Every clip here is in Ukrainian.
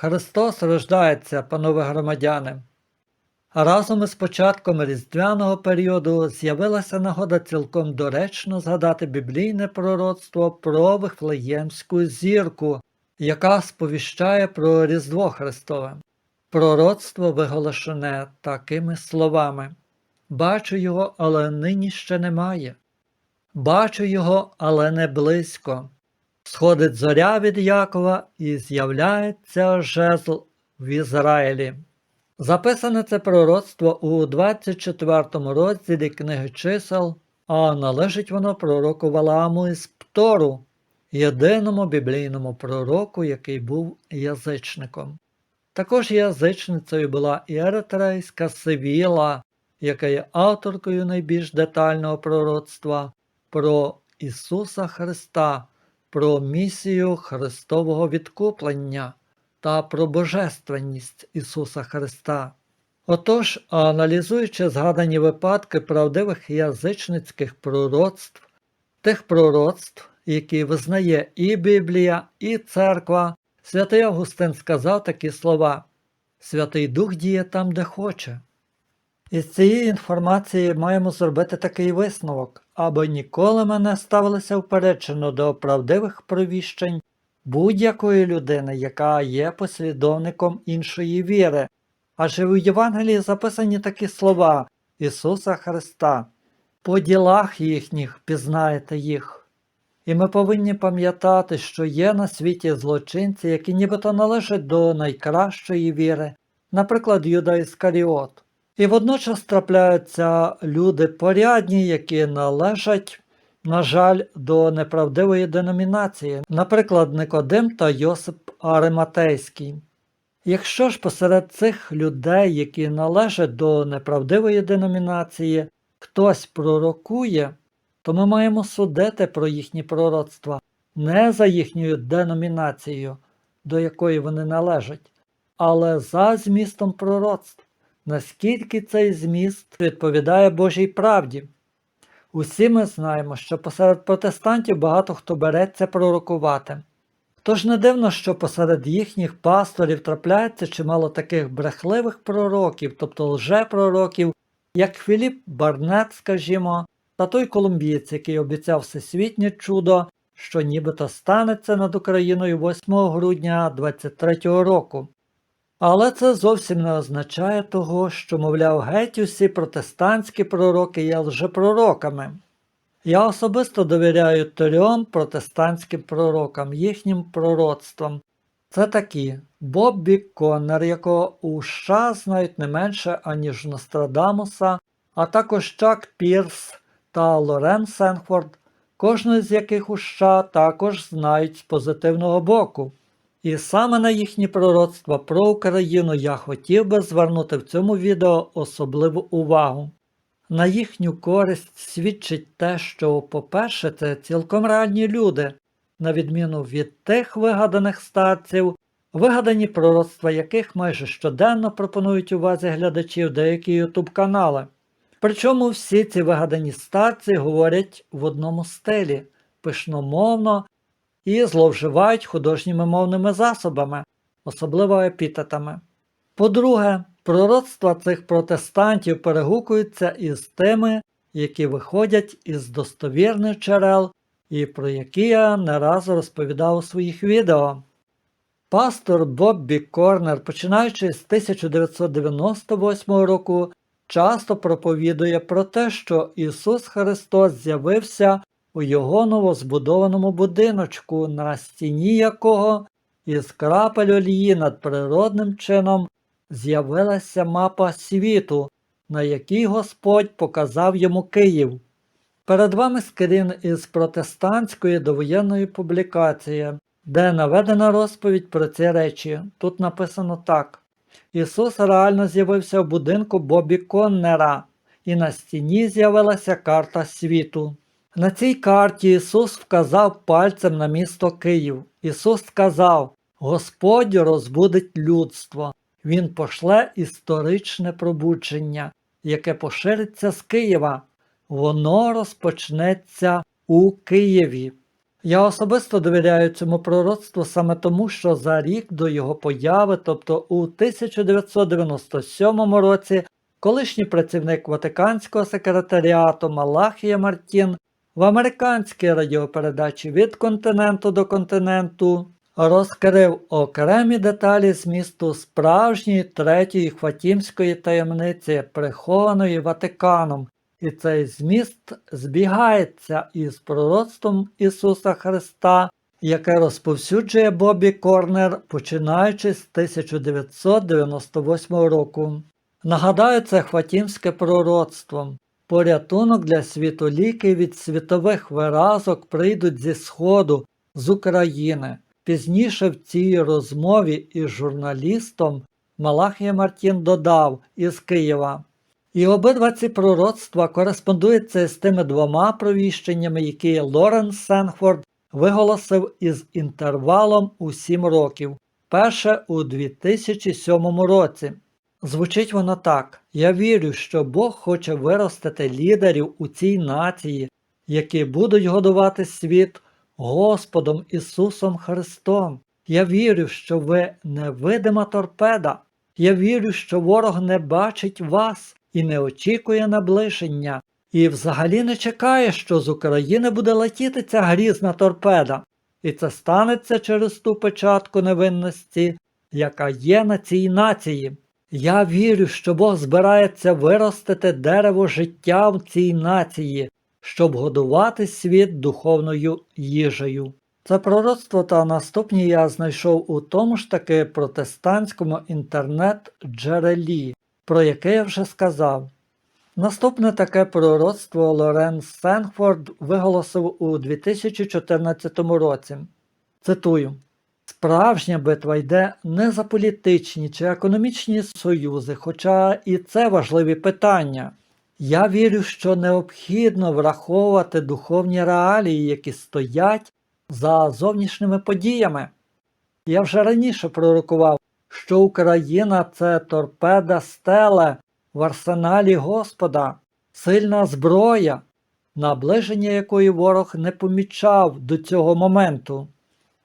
Христос рождається, панове громадяни. Разом із початком різдвяного періоду з'явилася нагода цілком доречно згадати біблійне пророцтво про Вифлеємську зірку, яка сповіщає про Різдво Христове. Пророцтво виголошене такими словами Бачу його, але нині ще немає. Бачу його, але не близько. Сходить зоря від Якова і з'являється жезл в Ізраїлі. Записане це пророцтво у 24 розділі книги чисел, а належить воно пророку Валааму із Птору, єдиному біблійному пророку, який був язичником. Також язичницею була і еритрейська Сивіла, яка є авторкою найбільш детального пророцтва про Ісуса Христа, про місію Христового відкуплення та про божественність Ісуса Христа. Отож, аналізуючи згадані випадки правдивих язичницьких пророцтв, тих пророцтв, які визнає і Біблія, і церква, святий Августин сказав такі слова: Святий Дух діє там, де хоче. Із цієї інформації маємо зробити такий висновок, аби ніколи ми не ставилися впереджено до правдивих провіщень будь-якої людини, яка є послідовником іншої віри. Адже у Євангелії записані такі слова Ісуса Христа. По ділах їхніх пізнаєте їх. І ми повинні пам'ятати, що є на світі злочинці, які нібито належать до найкращої віри, наприклад, Юда Іскаріот. І водночас трапляються люди порядні, які належать, на жаль, до неправдивої деномінації, наприклад, Никодим та Йосип Ариматейський. Якщо ж посеред цих людей, які належать до неправдивої деномінації, хтось пророкує, то ми маємо судити про їхні пророцтва не за їхньою деномінацією, до якої вони належать, але за змістом пророцтв наскільки цей зміст відповідає Божій правді. Усі ми знаємо, що посеред протестантів багато хто береться пророкувати. Тож не дивно, що посеред їхніх пасторів трапляється чимало таких брехливих пророків, тобто лжепророків, як Філіп Барнет, скажімо, та той колумбієць, який обіцяв всесвітнє чудо, що нібито станеться над Україною 8 грудня 23-го року. Але це зовсім не означає того, що, мовляв, геть усі протестантські пророки є лжепророками. Я особисто довіряю трьом протестантським пророкам, їхнім пророцтвам. Це такі Боббі Коннер, якого у США знають не менше, аніж Нострадамуса, а також Чак Пірс та Лорен Сенфорд, кожного з яких у США також знають з позитивного боку. І саме на їхні пророцтва про Україну я хотів би звернути в цьому відео особливу увагу. На їхню користь свідчить те, що, по-перше, це цілком реальні люди, на відміну від тих вигаданих старців, вигадані пророцтва яких майже щоденно пропонують увазі глядачів деякі ютуб канали. Причому всі ці вигадані старці говорять в одному стилі пишномовно і зловживають художніми мовними засобами, особливо епітетами. По-друге, пророцтва цих протестантів перегукуються із тими, які виходять із достовірних джерел і про які я не раз розповідав у своїх відео. Пастор Боббі Корнер, починаючи з 1998 року, часто проповідує про те, що Ісус Христос з'явився у його новозбудованому будиночку, на стіні якого із крапель олії над природним чином з'явилася мапа світу, на якій Господь показав йому Київ. Перед вами скрін із протестантської довоєнної публікації, де наведена розповідь про ці речі. Тут написано так: Ісус реально з'явився в будинку Бобі Коннера, і на стіні з'явилася карта світу. На цій карті Ісус вказав пальцем на місто Київ. Ісус сказав: Господь розбудить людство, Він пошле історичне пробудження, яке пошириться з Києва. Воно розпочнеться у Києві. Я особисто довіряю цьому пророцтву саме тому, що за рік до його появи, тобто у 1997 році, колишній працівник Ватиканського секретаріату Малахія Мартін в американській радіопередачі від континенту до континенту розкрив окремі деталі змісту справжньої третьої хватімської таємниці, прихованої Ватиканом, і цей зміст збігається із пророцтвом Ісуса Христа, яке розповсюджує Бобі Корнер, починаючи з 1998 року. Нагадаю, це хватімське пророцтво. Порятунок для світу ліки від світових виразок прийдуть зі Сходу, з України. Пізніше в цій розмові із журналістом Малахія Мартін додав із Києва. І обидва ці пророцтва кореспондуються з тими двома провіщеннями, які Лорен Сенфорд виголосив із інтервалом у 7 років, перше у 2007 році. Звучить воно так: Я вірю, що Бог хоче виростити лідерів у цій нації, які будуть годувати світ Господом Ісусом Христом. Я вірю, що ви невидима торпеда. Я вірю, що ворог не бачить вас і не очікує наближення, і взагалі не чекає, що з України буде летіти ця грізна торпеда. І це станеться через ту печатку невинності, яка є на цій нації. Я вірю, що Бог збирається виростити дерево життя в цій нації, щоб годувати світ духовною їжею. Це пророцтво та наступні я знайшов у тому ж таки протестантському інтернет-джерелі, про яке я вже сказав. Наступне таке пророцтво Лорен Сенфорд виголосив у 2014 році. Цитую. Справжня битва йде не за політичні чи економічні союзи, хоча і це важливі питання. Я вірю, що необхідно враховувати духовні реалії, які стоять за зовнішніми подіями. Я вже раніше пророкував, що Україна це торпеда стеле в арсеналі Господа, сильна зброя, наближення якої ворог не помічав до цього моменту.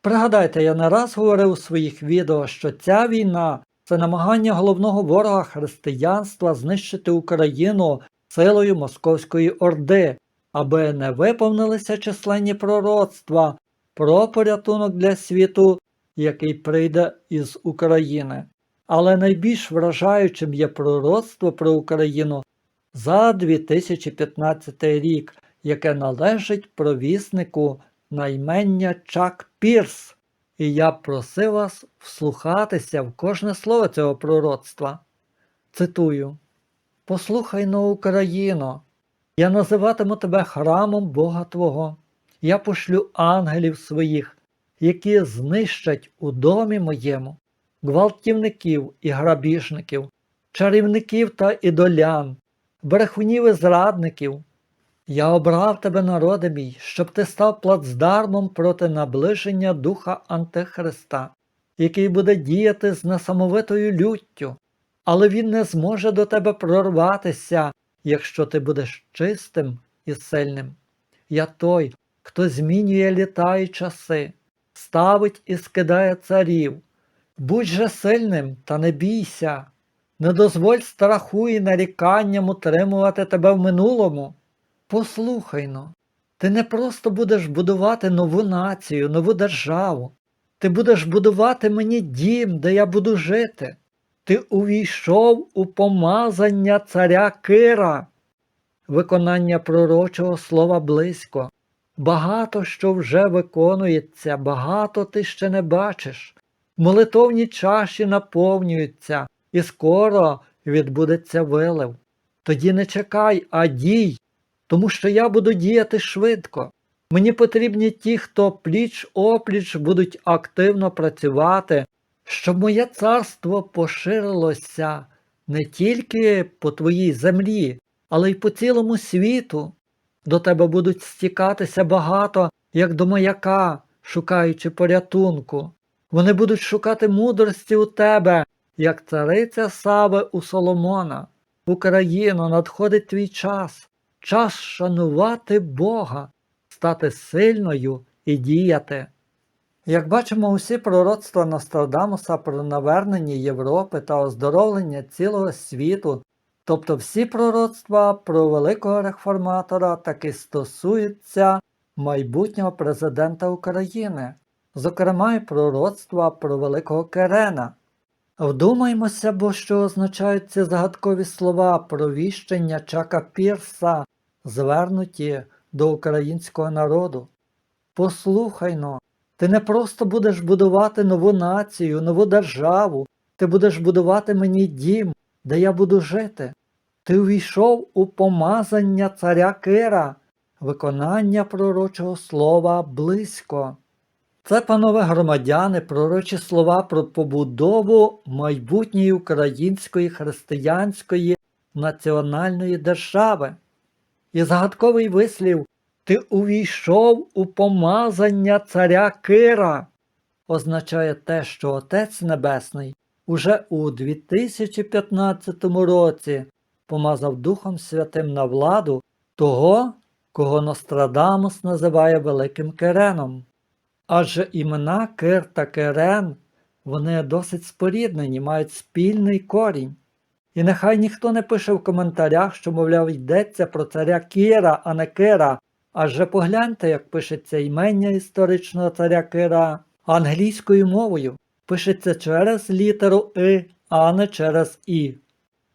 Пригадайте, я не раз говорив у своїх відео, що ця війна це намагання головного ворога християнства знищити Україну силою Московської Орди, аби не виповнилися численні пророцтва про порятунок для світу, який прийде із України. Але найбільш вражаючим є пророцтво про Україну за 2015 рік, яке належить провіснику наймення Чак Пірс, і я просив вас вслухатися в кожне слово цього пророцтва. Цитую: Послухай на Україно, я називатиму тебе храмом Бога Твого, я пошлю ангелів своїх, які знищать у домі моєму гвалтівників і грабіжників, чарівників та ідолян, брехунів і зрадників. Я обрав тебе, народи мій, щоб ти став плацдармом проти наближення духа Антихриста, який буде діяти з несамовитою люттю, але він не зможе до тебе прорватися, якщо ти будеш чистим і сильним. Я той, хто змінює літа і часи, ставить і скидає царів. Будь же сильним та не бійся, не дозволь страху і наріканням утримувати тебе в минулому. Послухай но, ти не просто будеш будувати нову націю, нову державу. Ти будеш будувати мені дім, де я буду жити. Ти увійшов у помазання царя Кира. Виконання пророчого слова близько. Багато що вже виконується, багато ти ще не бачиш. Молитовні чаші наповнюються, і скоро відбудеться вилив. Тоді не чекай, а дій, тому що я буду діяти швидко. Мені потрібні ті, хто пліч опліч будуть активно працювати, щоб моє царство поширилося не тільки по твоїй землі, але й по цілому світу. До тебе будуть стікатися багато, як до маяка, шукаючи порятунку. Вони будуть шукати мудрості у тебе, як цариця Сави у Соломона. Україно, надходить твій час, час шанувати Бога, стати сильною і діяти. Як бачимо, усі пророцтва Нострадамуса про навернення Європи та оздоровлення цілого світу, тобто всі пророцтва про великого реформатора таки стосуються майбутнього президента України, зокрема й пророцтва про великого Керена. Вдумаймося, бо що означають ці загадкові слова про віщення Чака Пірса, звернуті до українського народу. Послухайно, ти не просто будеш будувати нову націю, нову державу, ти будеш будувати мені дім, де я буду жити. Ти увійшов у помазання царя Кира, виконання пророчого слова близько. Це, панове громадяни, пророчі слова про побудову майбутньої української християнської національної держави. І загадковий вислів Ти увійшов у помазання царя Кира означає те, що Отець Небесний уже у 2015 році помазав Духом Святим на владу того, кого Нострадамус називає Великим Кереном. Адже імена Кир та Керен вони досить споріднені, мають спільний корінь. І нехай ніхто не пише в коментарях, що, мовляв, йдеться про царя Кіра, а не Кира. Адже погляньте, як пишеться імення історичного царя Кира англійською мовою. Пишеться через літеру И, а не через І.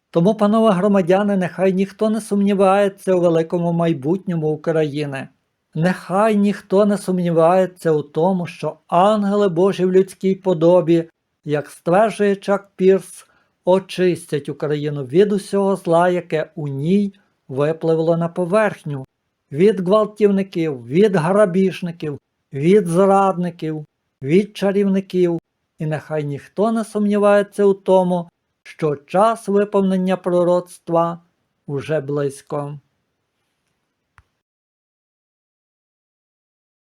Тому, панове громадяни, нехай ніхто не сумнівається у великому майбутньому України. Нехай ніхто не сумнівається у тому, що ангели Божі в людській подобі, як стверджує Чак Пірс, очистять Україну від усього зла, яке у ній випливло на поверхню, від гвалтівників, від грабіжників, від зрадників, від чарівників, і нехай ніхто не сумнівається у тому, що час виповнення пророцтва уже близько.